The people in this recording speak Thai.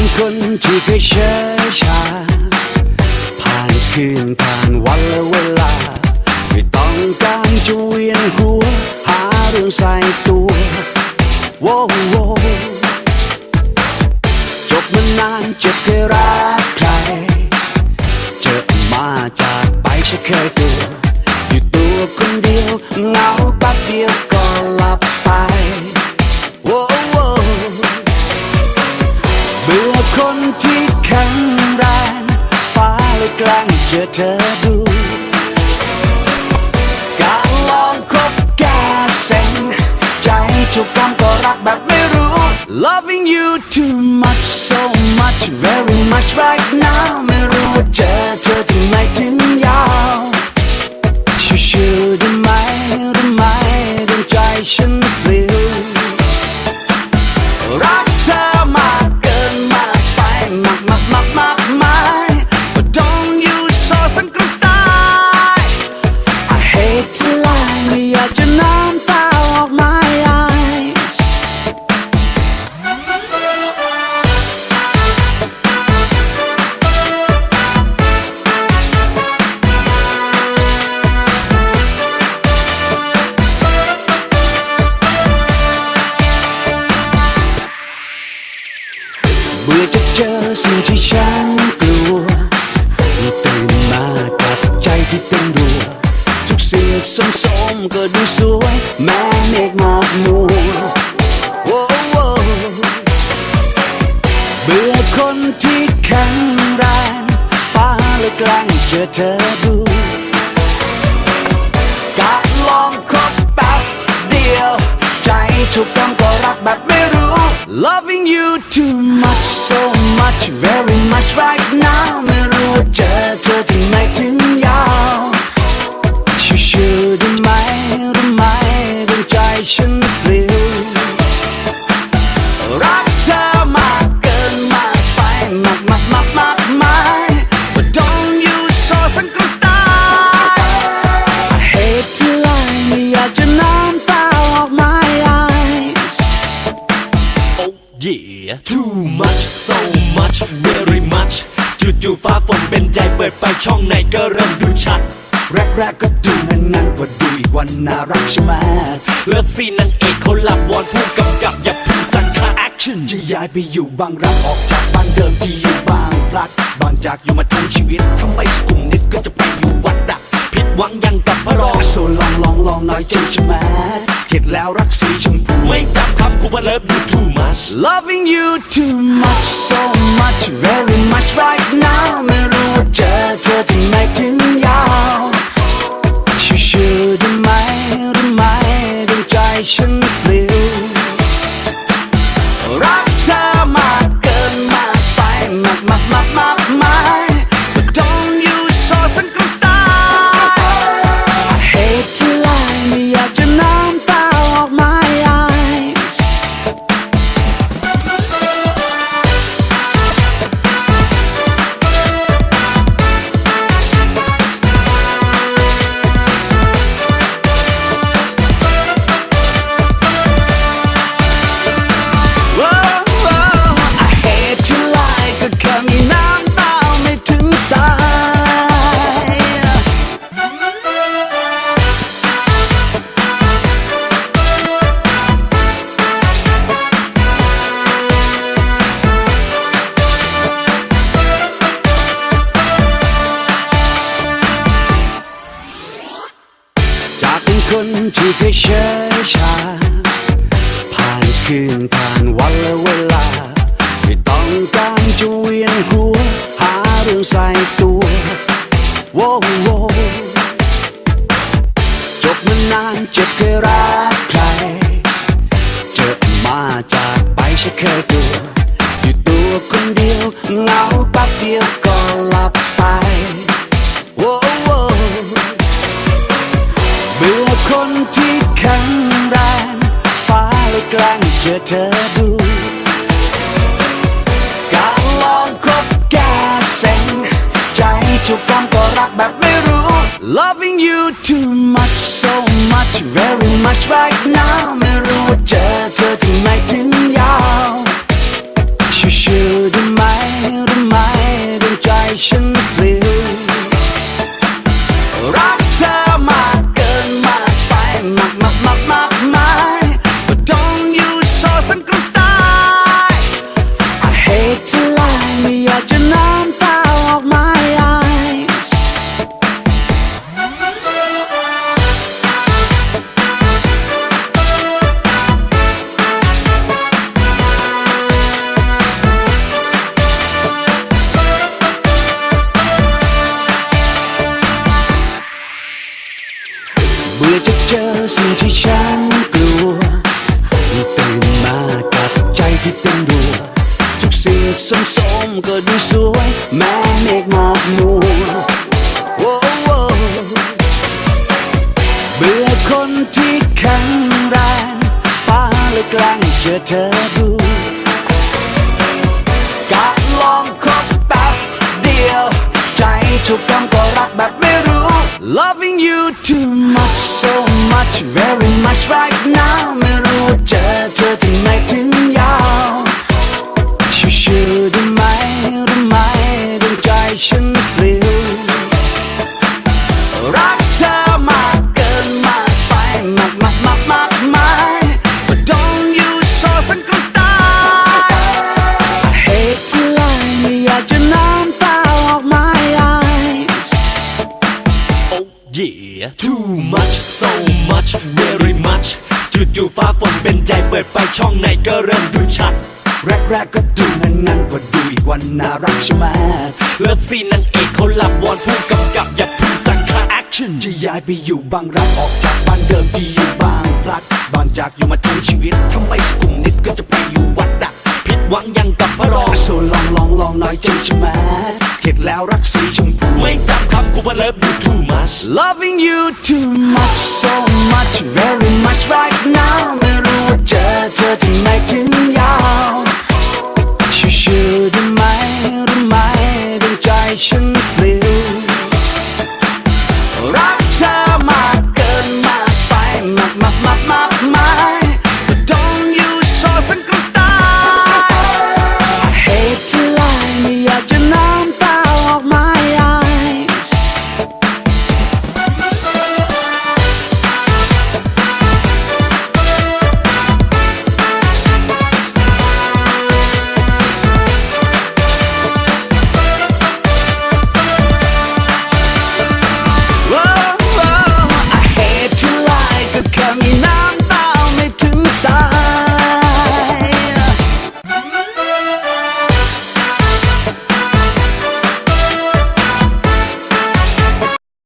เป็นคนที่เคยเชื่อชา ผ่านคืนผ่านวันและเวลา ไม่ต้องการจะเวียนหัว หาเรื่องใส่ตัวโว้โวจบมานานเจ็บเคยรัก คนที่แข็งแรงฟ้าเลยกลางเจอเธอดู การลองคบแกเซ็งใจจุกกำก็รักแบบไม่รู้ Loving you too much so much very much right now สิ่งที่ฉันกลัวตื่นมากับใจที่เต้นรัวทุกสิ่งสมๆก็ดูสวยแม้เมฆหมอกมัวโอ้โอ้เบื่อคนที่แข็งแรงฟ้าเลยกล้งเจอเธอดูการลองคบแป๊บเดียว ใจถูกกำก็รักแบบไม่รู้ Loving you too much so much very จู่ฟ้าฝนเป็นใจเปิดไปช่องไหนก็เริ่มดูชัด แรกๆก็ดูงั้นๆพอดูอีกวันน่ารักใช่ไหมเลิฟซีนนางเอกเขาหลับวอนผู้กำกับอย่าพึ่งสั่งค่าแอคชั่นจะย้ายไปอยู่บางรักออกจากบ้านเดิมที่อยู่บางพลัดบางจากอยู่มาทั้งชีวิตทำไมสกุลนิดก็จะไปอยู่วัดอะผิดหวังยังกับพระรองโซลองลองลองน้อยใจใช่ไหมเข็ดแล้วรักสีชมพูไม่จำคำกูว่าเลิฟ you too much Loving you too much so much very much ม ที่เคยเชื่อชา ผ่านคืนผ่านวันและเวลา ไม่ต้องการจะเวียนหัว หาเรื่องใส่ตัวโว้ เธอดูการลองคบแกเซ็งใจจุกกันก็รักแบบไม่รู้ loving you too much so much very much right now สิ่งที่ฉันกลัวตื่นมากับใจที่เต้นรัวทุกสิ่งสมสมก็ดูสวย แม้เมฆหมอกมัวโอ้เบื่อคนที่แข็งแรงฟ้าเลยกลางเจอเธอ ทุกต้องก็รักแบบไม่รู้ Loving you too much so much very much right now ไม่รู้เจอเธอที่ไหนถึงยาวชิวๆได้ไหมได้ไหมดวงใจฉันปลิวรั yeah too much so much very much จู่ๆฟ้าฝนเป็นใจเปิดไปช่องไหนก็เริ่มดูชัด แรกๆก็ดูงันงันๆพอดูอีกวันน่ารักใช่ไหมเลิฟซีนนางเอกเขาหลับวอนผู้กำกับอย่าพึ่งสั่งค่าแอคชั่นจะย้ายไปอยู่บางรักออกจากบ้านเดิมที่อยู่บางพลัดบางจากอยู่มาทั้งชีวิตทำไมสกุมนิดก็จะไปอยู่วัดอะผิดหวังยังกับพระรองโซลองลองลองน่อยใจใช่ไหม ติแล้วรักสีชมพูไม่จับครับกูว่า love you too much loving you too much so much very much right now ไม่รู้ว่าเจอเธอที่ไหนถึงยาวชิวๆได้ไหมรู้ไหมดวงใจฉัน